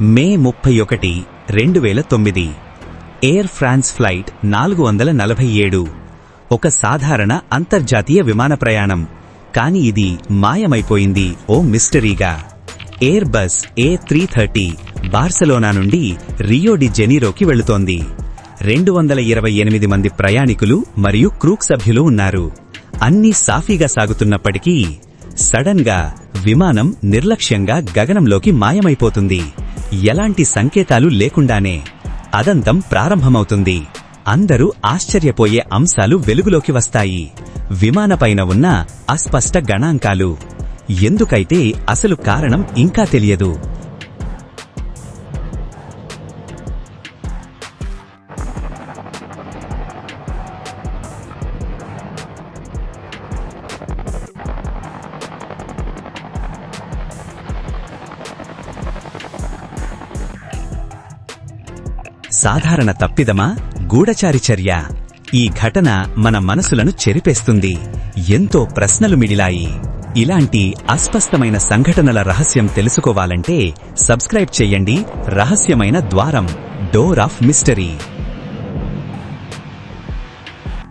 మే ముప్పై ఒకటి రెండు వేల తొమ్మిది ఎయిర్ ఫ్రాన్స్ ఫ్లైట్ నాలుగు వందల నలభై ఏడు. ఒక సాధారణ అంతర్జాతీయ విమాన ప్రయాణం. కాని ఇది మాయమైపోయింది ఓ మిస్టరీగా. Airbus A three thirty Barcelona నుండి రియో డి జెనీరోకి వెళుతోంది. రెండు వందల ఇరవై ఎనిమిది మంది ప్రయాణికులు మరియు క్రూక్ సభ్యులు ఉన్నారు. అన్నీ సాఫీగా సాగుతున్నప్పటికీ సడన్గా విమానం నిర్లక్ష్యంగా గగనంలోకి మాయమైపోతుంది. ఎలాంటి సంకేతాలు లేకుండానే అదంతం ప్రారంభమవుతుంది. అందరూ ఆశ్చర్యపోయే అంశాలు వెలుగులోకి వస్తాయి. విమానపైన ఉన్న అస్పష్ట గణాంకాలు. ఎందుకైతే అసలు కారణం ఇంకా తెలియదు. సాధారణ తప్పిదమా? గూఢచారి చర్య. ఈ ఘటన మన మనసులను చెరిపేస్తుంది. ఎంతో ప్రశ్నలు మిడిలాయి ఇలాంటి అస్పష్టమైన సంఘటనల రహస్యం తెలుసుకోవాలంటే సబ్స్క్రైబ్ చేయండి. రహస్యమైన ద్వారం. Door of mystery.